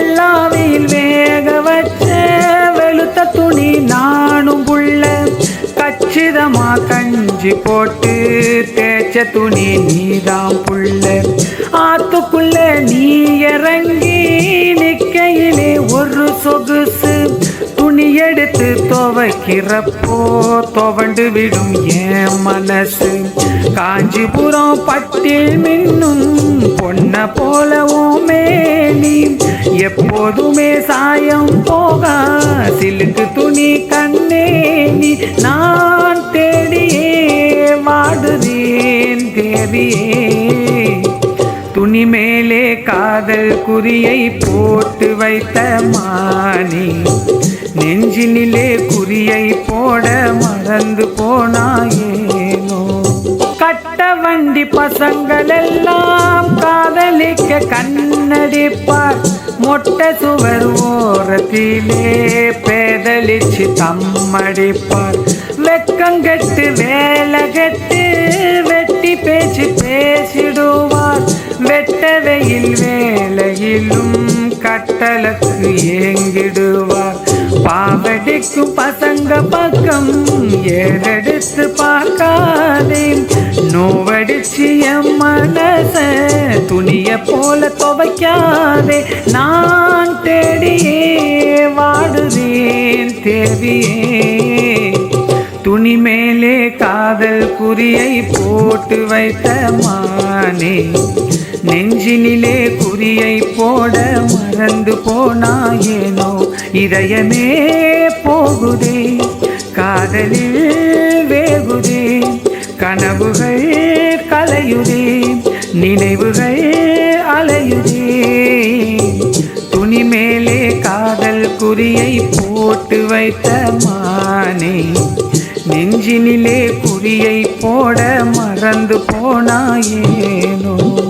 வெள்ளாவையில் வேக வச்ச வெளுத்த துணி நானும் புள்ள கச்சிதமா கஞ்சி போட்டு தேய்ச்ச துணி நீதான் புள்ள. ஆத்துக்குள்ள நீ இறங்கி நிக்கையிலே ஒரு சொகுசு துணி எடுத்து துவைக்கிறப்போ துவண்டு விடும் என் மனசு. காஞ்சிபுரம் பட்டில் மின்னும் பொன்ன போலவும் மேனி எப்போதுமே சாயம் போகா. சிலுக்கு துணி கண்ணே நீ நான் தேடியே வாடுதேன் தேவியே துணி மேலே காதல் குறியை போட்டு வைத்த மானி நெஞ்சினிலே குறியை போட மறந்து போனாயேனோ. கட்ட வண்டி பசங்களெல்லாம் காதலிக்க கண்ணடிப்பார் மொட்டை சுவர் ஓரத்திலே பேதலிச்சு தம்மடிப்பார். வெக்கங்கட்டு வேலை கெட்டு வெட்டி பேச்சு பேசிடுவார். வெட்ட வெயில் வேலையிலும் கட்டளக்கு ஏங்கிடுவார். பாவடிக்கும் பசங்க பக்கம் ஏறெடுத்து பார்க்காதே நோவடிச்சு என் மனச துணிய போல துவைக்காதே நான் தேடியே வாடுவேன் தேவியே. துணி மேலே காதல் குறியை போட்டு வைத்த மானே நெஞ்சினிலே குறியை போட மறந்து போனாயேனோ இதயமே போகுதே காதலில் வேகுதே கனவுகள் கலையுதே. நினைவுகள் அலையுதே. துணி மேலே காதல் குறியை போட்டு வைத்த மானே. நெஞ்சினிலே குறியை போட மறந்து போனாயேனோ.